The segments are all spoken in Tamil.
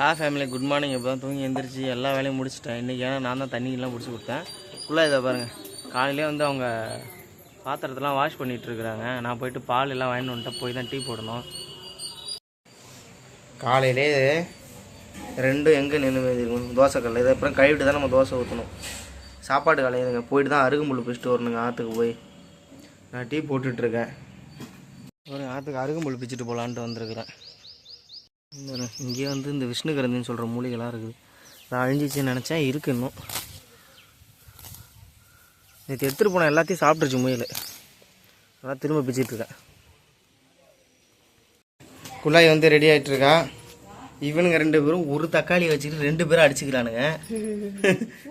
ஹா ஃபேமிலி குட் மார்னிங் இப்போ தான் தூங்கி எழுந்திரிச்சு எல்லா வேலையும் முடிச்சிட்டேன். இன்றைக்கி ஏன்னா நான் தான் தண்ணியெல்லாம் பிடிச்சி கொடுத்தேன். ஃபுல்லாக இதை பாருங்கள் காலையிலே வந்து அவங்க பாத்திரத்தெல்லாம் வாஷ் பண்ணிகிட்ருக்குறாங்க நான் போயிட்டு பால் எல்லாம் வாங்கிட்டு வந்துட்டேன். போய் தான் டீ போடணும். காலையிலே ரெண்டும் எங்கே நின்று தோசைக்கல்ல. இதை அப்புறம் கழுவிட்டு தான் நம்ம தோசை ஊற்றணும் சாப்பாடு கலையுதுங்க. போயிட்டு தான் அருகம்புல் பிச்சுட்டு வரணுங்க. ஆற்றுக்கு போய். நான் டீ போட்டுட்ருக்கேன் ஒரு ஆற்றுக்கு அருகம்புல் பிச்சுட்டு போகலான்ட்டு வந்திருக்கிறேன். இங்கேயே வந்து இந்த விஷ்ணு கரந்தின்னு சொல்கிற மூலிகைலாம் இருக்குது. நான் அழிஞ்சிச்சுன்னு நினச்சேன் இருக்கு இன்னும். நேற்று எடுத்துகிட்டு போன எல்லாத்தையும் சாப்பிட்ருச்சு முயல். அதான் திரும்ப பிச்சிட்டு இருக்கேன். குழாய் வந்து ரெடி ஆகிட்டு இருக்கா? இவனுங்க ரெண்டு பேரும் ஒரு தக்காளி வச்சுக்கிட்டு ரெண்டு பேரும் அடிச்சுக்கிறானுங்க.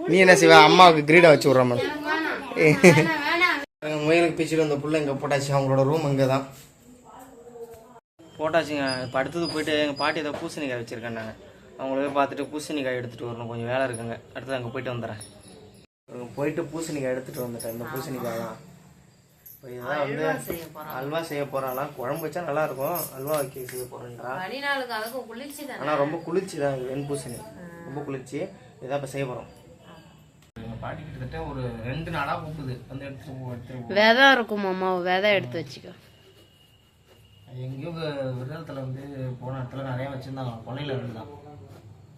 நீ என்ன செய்வ? அம்மாவுக்கு கிரீடை வச்சு விட்றாம முயலுக்கு பிச்சுட்டு வந்த புள்ள இங்கே போட்டாச்சு. அவங்களோட ரூம் அங்கே தான் போட்டாச்சுங்க. இப்போ அடுத்தது போயிட்டு எங்கள் பாட்டி ஏதோ பூசணிக்காய் வச்சுருக்கேன்னாங்க அவங்கள போய் பார்த்துட்டு பூசணிக்காய் எடுத்துகிட்டு வரணும். கொஞ்சம் வேலை இருக்குங்க. அடுத்தது அங்கே போயிட்டு வந்துடுறேன். போயிட்டு பூசணிக்காய் எடுத்துகிட்டு வந்துட்டேன். இந்த பூசணிக்காய் தான் இப்போ இதுதான் வந்து அல்வா செய்ய போகிறாலாம் குழம்பு வச்சா நல்லா இருக்கும் அல்வா வைக்க செய்ய போகிறேன்றா ஆனால் ரொம்ப குளிர்ச்சி தான். இது வெண் பூசணி. ரொம்ப குளிர்ச்சி. இதான் இப்போ செய்ய போகிறோம் பாட்டி கிட்டத்தட்ட ஒரு ரெண்டு நாளாக கூப்பிடுது வந்து போ விதை இருக்கும் அம்மா விதை எடுத்து வச்சுக்கோ. எங்கேயோ விருதத்தில் வந்து போன இடத்துல நிறைய வச்சுருந்தாங்க. கொலையில் இருந்து தான்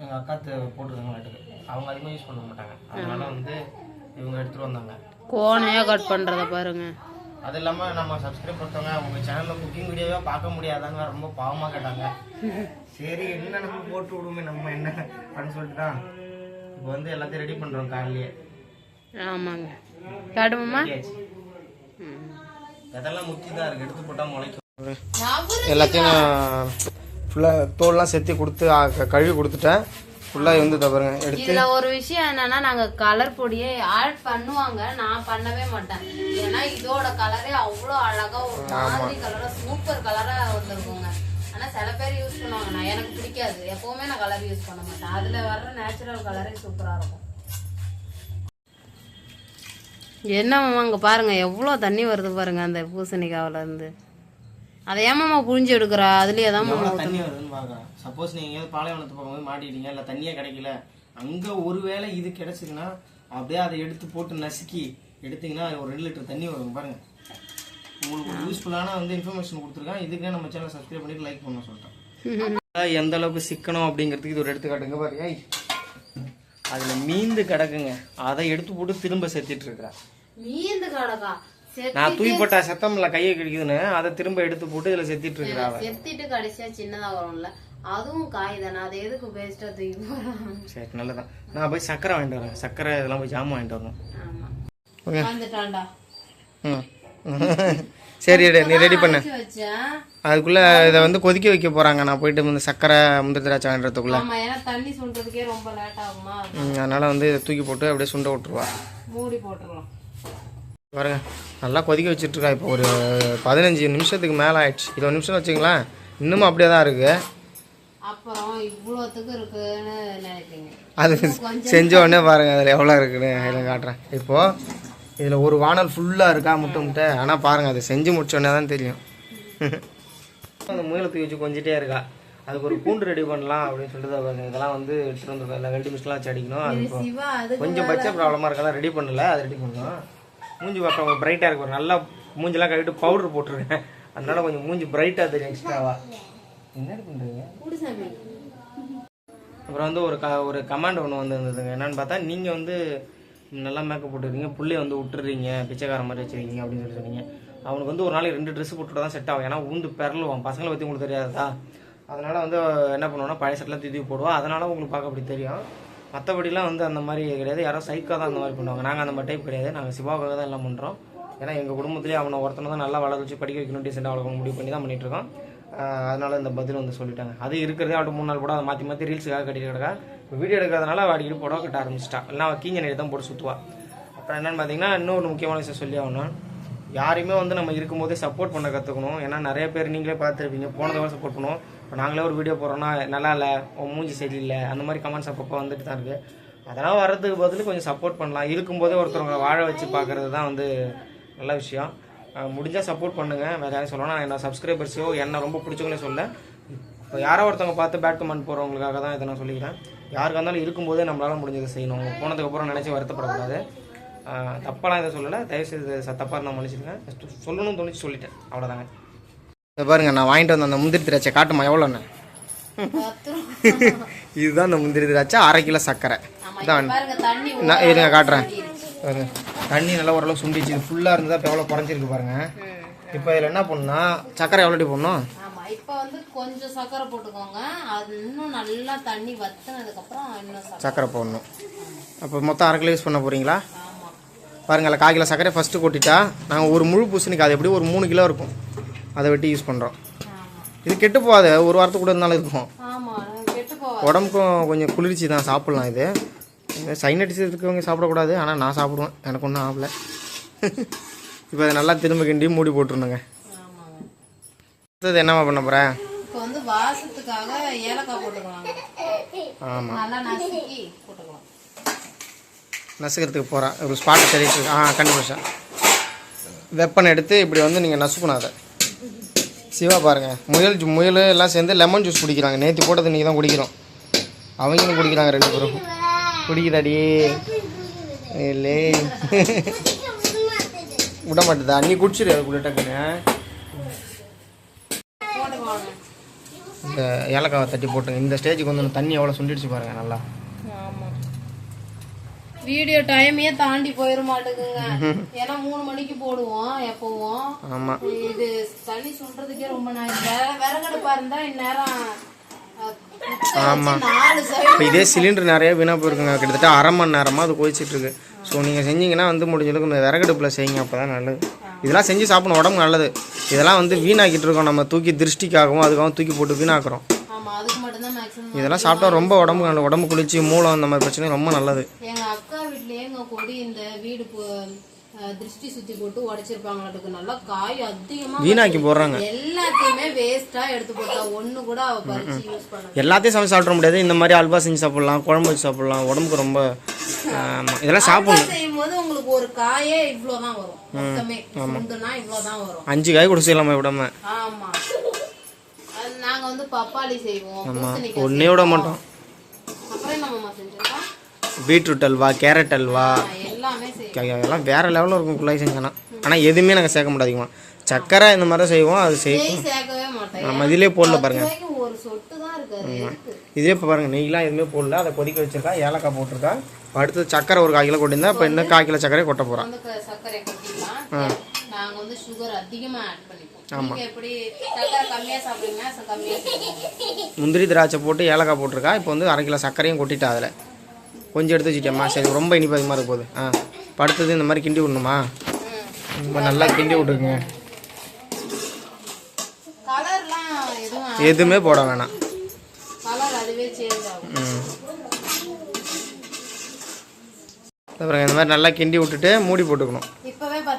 எங்கள் அக்காத்து போட்டிருக்காங்க வீட்டுக்கு அவங்க அதிகமாக யூஸ் பண்ண மாட்டாங்க. அதனால வந்து இவங்க எடுத்துகிட்டு வந்தாங்க. கோணையா கட் பண்றத பாருங்க. அது இல்லாமல் நம்ம சப்ஸ்கிரைப் பண்ணுறவங்க உங்கள் சேனலில் குக்கிங் வீடியோவே பார்க்க முடியாதான்னு ரொம்ப பாவமாக கேட்டாங்க. சரி என்ன நம்ம போட்டு விடுமே நம்ம என்ன அப்படின்னு சொல்லிட்டு தான் இப்போ வந்து எல்லாத்தையும் ரெடி பண்ணுறோம் காலையிலேயே. ஆமாங்க. ரெடியாச்சு. இதெல்லாம் முத்தி தான் இருக்குது எடுத்து போட்டால் முளைக்கும். எல்லாத்தையும் நான் ஃபுல்லாக தோல்லாம் செத்தி கொடுத்து கழுவி கொடுத்துட்டேன். ஃபுல்லாக வந்து தவறுங்க எடுத்து. இதுல ஒரு விஷயம் என்னன்னா நாங்க கலர் பொடியை ஆட் பண்ணுவாங்க. நான் பண்ணவே மாட்டேன். ஏன்னா இதோட கலரே அவ்வளோ அழகா ஒரு மாதிரி கலரா சூப்பர் கலரா வந்திருக்குங்க. ஆனா சில பேர் யூஸ் பண்ணுவாங்க. நான் எனக்கு பிடிக்காது. எப்பவுமே நான் கலர் யூஸ் பண்ண மாட்டேன். அதுல வர்ற நேச்சுரல் கலரே சூப்பரா இருக்கும். என்ன மாமா அங்க பாருங்க எவ்வளோ தண்ணி வருது பாருங்க அந்த பூசணிக்காவுல இருந்து. அதை ஏமாமா புழிஞ்சு எடுக்கிறா? அதுலயே தான் தண்ணி வருதுன்னு பார்க்குறேன் சப்போஸ் நீங்கள் எங்கேயாவது பாலைவனத்து பக்கம் போய் மாட்டிட்டீங்க இல்லை தண்ணியே கிடைக்கல. அங்கே ஒருவேளை இது கிடைச்சதுன்னா அப்படியே அதை எடுத்து போட்டு நசுக்கி எடுத்தீங்கன்னா அது ஒரு ரெண்டு லிட்டர் தண்ணி வரும் பாருங்க. உங்களுக்கு ஒரு யூஸ்ஃபுல்லான வந்து இன்ஃபர்மேஷன் கொடுத்துருக்கேன் இதுக்கே நம்ம சேனல் சப்ஸ்கிரைப் பண்ணிட்டு லைக் பண்ண சொல்லிட்டேன் எந்த அளவுக்கு சிக்கனம் அப்படிங்கிறதுக்கு இது ஒரு எடுத்துக்காட்டுங்க பாரு. ஏய். அதில் மீந்து கிடக்குங்க. அதை எடுத்து போட்டு திரும்ப செத்திட்டு இருக்கிறேன் மீந்து கடக்கா? நான் தூய் போட்டா சத்தம்ல கையை கிடைக்குதுன்னு அதை திரும்ப எடுத்து போட்டு இதில் செத்திட்டு இருக்கிறா. செத்திட்டு கடைசியா சின்னதா வரும்ல. அதுவும் காய் தானே அது எதுக்கு வேஸ்டா தூக்கி போறோம் சரி நல்லதான் நான் போய் சக்கரை வாங்கிட்டு வரேன். சக்கரை இதெல்லாம் போய் ஜாமான் வாங்கிட்டு வரணும். வந்துட்டான்டா சரி நீ ரெடி பண்ணு. அதுக்குள்ள இதை வந்து கொதிக்க வைக்க போறாங்க. நான் போயிட்டு இந்த சக்கரை முந்திரி திராட்சை வாங்கிட்டுறதுக்குள்ள ஆமா ஏன்னா தண்ணி சுண்டுறதுக்கே ரொம்ப லேட் ஆகுமா? ம், அதனால வந்து இதை தூக்கி போட்டு அப்படியே சுண்ட விட்டுருவா. மூடி போட்டுருவோம் பாருங்க. நல்லா கொதிக்க வச்சுட்டு இருக்கா இப்போ ஒரு பதினஞ்சு நிமிஷத்துக்கு மேலே ஆயிடுச்சு. இருபது நிமிஷம் வச்சுங்களேன் இன்னமும் அப்படியே தான் இருக்கு. அப்புறம் இவ்வளோத்துக்கு இருக்குன்னு அது செஞ்ச உடனே பாருங்க அதில் எவ்வளோ இருக்குன்னு இதில் காட்டுறேன். இப்போ இதில் ஒரு வானல் ஃபுல்லாக இருக்கா முட்டை முட்டை? ஆனால் பாருங்க அதை செஞ்சு முடிச்ச உடனே தான் தெரியும். அந்த முயலை தூக்கி வச்சு கொஞ்சிட்டே இருக்கா. அதுக்கு ஒரு பூண்டு ரெடி பண்ணலாம் அப்படின்னு சொல்லிட்டு பாருங்க. இதெல்லாம் வந்து எடுத்துட்டு வந்து வெல்டி மிஷின்லாம் வச்சு அடிக்கணும். அது கொஞ்சம் பட்ஜெட் ப்ராப்ளமாக இருக்கலாம் ரெடி பண்ணல அது ரெடி பண்ணணும். மூஞ்சி பார்க்க பிரைட்டாக இருக்கு. ஒரு நல்லா மூஞ்செல்லாம் கழிட்டு பவுடர் போட்டிருக்கேன். அதனால கொஞ்சம் மூஞ்சி பிரைட்டாக தெரியும் எக்ஸ்ட்ராவா என்ன பண்ணுறீங்க அப்புறம் வந்து ஒரு க ஒரு கமாண்ட் ஒன்று வந்து இருந்ததுங்க என்னன்னு பார்த்தா நீங்கள் வந்து நல்லா மேக்கப் போட்டுருக்கீங்க புள்ளைய வந்து விட்டுறீங்க பிச்சைக்கார மாதிரி வச்சிருக்கீங்க அப்படின்னு சொல்லி சொன்னீங்க. அவனுக்கு வந்து ஒரு நாளைக்கு ரெண்டு ட்ரெஸ் போட்டு தான் செட் ஆகும். ஏன்னா ஊந்து பெறலுவான் பசங்களை பற்றி உங்களுக்கு தெரியாதா? அதனால வந்து என்ன பண்ணுவோம்னா பழைய செட்டெலாம் தூக்கி போடுவோம் அதனால உங்களுக்கு பார்க்க அப்படி தெரியும். மற்றபடிலாம் வந்து அந்த மாதிரி கிடையாது. யாரோ சைக்காக தான் அந்த மாதிரி பண்ணுவாங்க. நாங்கள் அந்த மாதிரி டைப் கிடையாது. நாங்கள் சிவாவுக்காக தான் எல்லாம் பண்ணுறோம் ஏன்னா எங்கள் குடும்பத்திலேயே அவனை ஒருத்தனை தான் நல்லா வளர வச்சு படிக்க வைக்கணும் டீசெண்டாக வளர்க்கணும் முடிவு பண்ணி தான் பண்ணிட்டுருக்கோம். அதனால் இந்த பதில் வந்து சொல்லிட்டாங்க. அது இருக்கிறதே அவட்ட மூணு நாள் கூட அதை மாற்றி மாற்றி ரீல்ஸுக்காக கட்டிட்டு கிடக்கா. வீடியோ எடுக்கிறதுனால அடிக்கடி போட கட்ட ஆரம்பிச்சிட்டா. இல்லை அவன் கீஞ்ச நேரம் தான் போட்டு சுற்றுவா அப்புறம் என்னென்னு பார்த்தீங்கன்னா இன்னொரு முக்கியமான விஷயம் சொல்லி ஆகணும். யாரையுமே வந்து நம்ம இருக்கும்போதே சப்போர்ட் பண்ண கற்றுக்கணும் ஏன்னா நிறைய பேர் நீங்களே பார்த்துருப்பீங்க. போன தடவை சப்போர்ட் பண்ணுவோம். இப்போ நாங்களே ஒரு வீடியோ போடுறோன்னா நல்லா இல்லை உன் மூஞ்சி சரியில்லை அந்த மாதிரி கமெண்ட்ஸ் அப்பப்போ வந்துட்டு தான் இருக்குது அதெல்லாம் வர்றதுக்கு பதில் கொஞ்சம் சப்போர்ட் பண்ணலாம். இருக்கும்போதே ஒருத்தவங்களை வாழ வச்சு பார்க்கறது தான் வந்து நல்ல விஷயம். முடிஞ்சால் சப்போர்ட் பண்ணுங்கள் வேறு யாரும் சொல்லலாம். நான் என்ன சப்ஸ்கிரைபர்ஸோ என்ன ரொம்ப பிடிச்சவங்களே சொல்ல இப்போ யாரோ ஒருத்தவங்க பார்த்து பேட் கமெண்ட் போகிறவங்களுக்காக தான் இதை நான் சொல்லிக்கிறேன். யாருக்காக இருந்தாலும் இருக்கும்போதே நம்மளால் முடிஞ்சதை செய்யணும். போனதுக்கப்புறம் நினச்சி வருத்தப்படக்கூடாது. தப்பாலாம் இதை சொல்லலை. தயவுசெய்து ச- தப்பா நான் மன்னிச்சிருங்க சொல்லணும்னு தோணிச்சு சொல்லிட்டேன். அவ்வளோதாங்க இதை பாருங்க நான் வாங்கிட்டு வந்த அந்த முந்திரி திராட்சை காட்டுமா எவ்வளோண்ணே. இதுதான் அந்த முந்திரி திராட்சை அரை கிலோ சர்க்கரை. தண்ணி நான் இருங்க காட்டுறேன். பாருங்க தண்ணி நல்லா ஓரளவு சுண்டிச்சு இது ஃபுல்லாக இருந்ததா இப்போ எவ்வளோ குறைஞ்சிருக்கு பாருங்க. இப்போ இதில் என்ன பண்ணணும்னா சர்க்கரை எவ்வளோடி போடணும்? ஆமா இப்ப வந்து கொஞ்சம் சக்கரை போட்டுக்கோங்க. அது இன்னும் நல்லா தண்ணி வத்தினதுக்கு அப்புறம் இன்னும் சக்கரை சர்க்கரை போடணும். அப்போ மொத்தம் அரை கிலோ யூஸ் பண்ண போகிறீங்களா ஆமா பாருங்க அதில் கால் கிலோ சர்க்கரை ஃபஸ்ட்டு கொட்டிட்டா நாங்கள் ஒரு முழு பூசணிக்கு அது எப்படி ஒரு மூணு கிலோ இருக்கும். அதை வெட்டி யூஸ் பண்ணுறோம் இது கெட்டு போகாது ஒரு வாரத்துக்கு கூட இருந்தாலும் இருக்கும். உடம்புக்கும் கொஞ்சம் குளிர்ச்சி தான் சாப்பிட்லாம் இது. சைனடிஸ் இருக்கவங்க சாப்பிடக்கூடாது ஆனால் நான் சாப்பிடுவேன். எனக்கு ஒன்றும் ஆகல. இப்போ அதை நல்லா திரும்ப கிண்டி மூடி போட்டுருணுங்க ஆமாங்க அடுத்தது என்னம்மா பண்ண போகிறேன் இப்போ வந்து வாசத்துக்காக ஏலக்காய் போட்டுக்கலாங்க. ஆமாம் நல்லா நசுக்கி போட்டுக்கலாம் நசுக்கிறதுக்கு போகிறேன் ஒரு ஸ்பாட்டை சரிட்டு ஆ கண்டுபிடிச்சேன் வெப்பன் எடுத்து இப்படி வந்து நீங்கள் நசுக்கணும் அதை. சிவா பாருங்கள் முயல் ஜூ- முயல் எல்லாம் சேர்ந்து லெமன் ஜூஸ் குடிக்கிறாங்க. நேற்று போட்டது நீங்கள் தான் குடிக்கிறோம். அவங்களும் குடிக்கிறாங்க ரெண்டு பேரும். குடிக்குதாடி? இல்லை. விட மாட்டுதா? நீ குடிச்சிரு அதுக்குள்ள டக்குன்னு. இந்த ஏலக்காவை தட்டி போட்டுங்க. இந்த ஸ்டேஜுக்கு வந்து தண்ணி எவ்வளோ சுண்டிடுச்சு பாருங்கள் நல்லா. வீடியோ டைமையே தாண்டி போயிட மாட்டேங்குங்க. ஏன்னா மூணு மணிக்கு போடுவோம் எப்பவும். ஆமாம் இது தண்ணி சுடுறதுக்கே ரொம்ப விறகடுப்பா இருந்தா இந்நேரம் சைடு இப்போ இதே சிலிண்டர் நிறைய வீணாக போயிருக்குங்க. கிட்டத்தட்ட அரை மணி நேரமாக அது கொதிச்சிட்டு இருக்கு. ஸோ நீங்கள் செஞ்சீங்கன்னா வந்து முடிஞ்ச அளவுக்கு இந்த விறகடுப்பில் செய்யுங்க. அப்போ தான் நல்லது. இதெல்லாம் செஞ்சு சாப்பிடணும். உடம்பு நல்லது. இதெல்லாம் வந்து வீணாக்கிட்டு இருக்கோம். நம்ம தூக்கி திருஷ்டிக்காகவும் அதுக்காகவும் தூக்கி போட்டு வீணாக்குறோம் ஆமா அதுக்கு மட்டும்தான் மேக்ஸிமம் இதெல்லாம் சாப்பிட்டா ரொம்ப உடம்பு நல்லது உடம்பு குளிர்ச்சி மூலம் அந்த மாதிரி பிரச்சனை ரொம்ப நல்லது. எங்க அக்கா வீட்லயே எங்க கொடி இந்த வீடு திருஷ்டி சுத்தி போட்டு உடைச்சிருப்பாங்களாட்டுக்கு நல்லா காய் அதிகமா வீணாக்கி போடுறாங்க. எல்லாத்தையுமே வேஸ்டா எடுத்து போட்டா ஒண்ணு கூட அவ பறிச்சு யூஸ் பண்ண எல்லாத்தையும் சமைச்சு சாப்பிட முடியாது. இந்த மாதிரி அல்வா செஞ்சு சாப்பிடலாம் குழம்பு வச்சு சாப்பிடலாம் உடம்புக்கு ரொம்ப இதெல்லாம் சாப்பிடணும். செய்யும் போது உங்களுக்கு ஒரு காயே இவ்வளவுதான் வரும். மொத்தமே. சுண்டுனா இவ்வளவுதான் வரும். அஞ்சு காய் கூட செய்யலாமா விடாம. ஆமா. வந்து பப்பாளி செய்வோம் பூசணிக்காய் ஒன்றே விட மாட்டோம். அப்புறம் என்னம்மா செஞ்சிருக்கோம் பீட்ரூட் அல்வா கேரட் அல்வா. எல்லாமே செய்வோம். அதெல்லாம் வேற லெவலில் இருக்கும் குள்ளாய் செஞ்சோன்னா. ஆனால் எதுவுமே நாங்கள் சேர்க்க முடியாதுமா சக்கரை இந்த மாதிரி தான் செய்வோம் அது செய் நெய் சேர்க்கவே நம்ம இதிலே போடல பாருங்க. ஒரு சொட்டு தான் இப்போ பாருங்க நெய்லாம் எதுவுமே போடல. அதை கொதிக்க வச்சிருக்கா ஏலக்காய் போட்டிருக்கா. அடுத்து சக்கரை ஒரு கால் கிலோ கொட்டியிருந்தா இப்போ இன்னும் கால் கிலோ சக்கரை கொட்ட போகிறோம் வந்து க- சர்க்கரை கொட்டிக்கலாம் நாங்க வந்து சுகர் அதிகமா ஆட் பண்ணிப்போம். முந்திரி திராட்சை போட்டு ஏலக்காய் போட்டிருக்கா. இப்போ வந்து அரை கிலோ சர்க்கரையும் கொட்டிட்டா அதில். கொஞ்சம் எடுத்து வச்சுட்டேம்மா. சரி ரொம்ப இனிப்பு அதிகமாக இருக்க போகுது. ஆ இப்போ அடுத்தது இந்த மாதிரி கிண்டி விடணுமா? ரொம்ப நல்லா கிண்டி விட்டுருங்க. எதுவும் போட வேணாம். அப்புறம் இந்த மாதிரி நல்லா கிண்டி விட்டுட்டு மூடி போட்டுக்கணும்.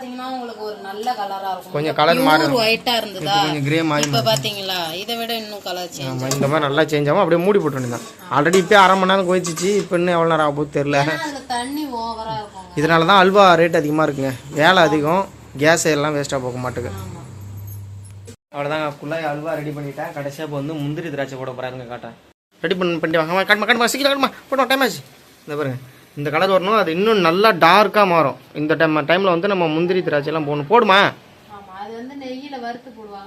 பாத்தீங்கன்னா உங்களுக்கு ஒரு நல்ல கலரா இருக்கும். கொஞ்சம் கலர் மாறி ஒயிட்டா இருந்ததா? கொஞ்சம் கிரே மாதிரி இப்ப பாத்தீங்களா? இதை விட இன்னும் கலர் சேஞ்ச் ஆமாம் இந்த மாதிரி நல்லா சேஞ்ச் ஆகும். அப்படியே மூடி போட்டு வேண்டியதான் ஆல்ரெடி இப்போ அரை மணி நேரம் கொதிச்சிச்சு. இப்போ இன்னும் எவ்வளோ நேரம் ஆகும் தெரில அதுல தண்ணி ஓவரா இருக்கும். இதனால தான் அல்வா ரேட் அதிகமாக இருக்குங்க. வேலை அதிகம். கேஸ் எல்லாம் வேஸ்ட்டாக போக மாட்டுக்கு. ஆமா. அவ்வளோதாங்க குள்ளாய் அல்வா ரெடி பண்ணிட்டேன். கடைசியாக இப்போ வந்து முந்திரி திராட்சை போட போகிறாருங்க காட்டேன். ரெடி பண்ணி பண்ணிட்டு வாங்க காட்டுமா காட்டுமா சீக்கிரம் காட்டுமா. போட்டோம் டைம் ஆச்சு. இந்த பாருங்க. இந்த கலர் வரணும் அது இன்னும் நல்லா டார்க்காக மாறும். இந்த டைம் டைமில் வந்து நம்ம முந்திரி திராட்சைலாம் போடணும். போடுமா?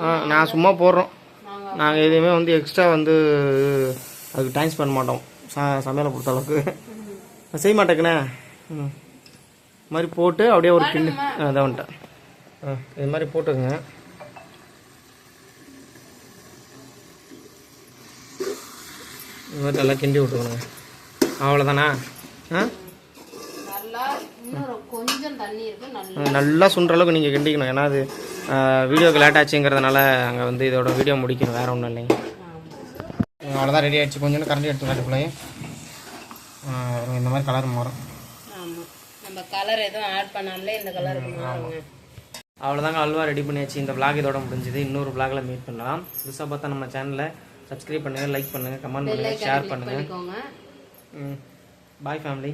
ஆ நான் சும்மா போடுறோம். நாங்க நாங்கள் எதுவுமே வந்து எக்ஸ்ட்ரா வந்து அதுக்கு டைம் ஸ்பெண்ட் மாட்டோம். ச சமையலை பொறுத்த அளவுக்கு. செய்ய மாட்டேங்கண்ணே ம். இது மாதிரி போட்டு அப்படியே ஒரு கிண்ணு ஆ இதான் வந்துட்டேன். ஆ இது மாதிரி போட்டுங்க இது மாதிரி நல்லா கிண்டி விட்டுக்கணுங்க. அவ்வளோதானா நல்லா இன்னும் ரொ- கொஞ்சம் தண்ணி இருக்கு நல்லா நல்லா சுண்டுற அளவுக்கு நீங்கள் கிண்டிக்கணும். ஏன்னா அது வீடியோக்கு லேட் ஆச்சுங்கிறதுனால அங்கே வந்து இதோட வீடியோ முடிக்கணும். வேற ஒன்றும் இல்லைங்க. அவ்வளோதான் ரெடி ஆயிடுச்சு. கொஞ்சோண்டு கரண்டி எடுத்து காட்டுக்குள்ளேயே இந்த மாதிரி கலர் மாறும். ஆமா. நம்ம கலர் எதுவும் ஆட் பண்ணாமலே இந்த கலருக்கு மாறுங்க. அவ்வளோதாங்க அல்வா ரெடி பண்ணியாச்சு. இந்த vlog இதோட முடிஞ்சது. இன்னொரு vlogல மீட் பண்ணலாம். புதுசாக பார்த்தா நம்ம சேனலை சப்ஸ்கிரைப் பண்ணுங்கள் லைக் பண்ணுங்கள் கமெண்ட் பண்ணுங்கள் ஷேர் பண்ணுங்கள் பண்ணிக்கோங்க. பாய் ஃபேமிலி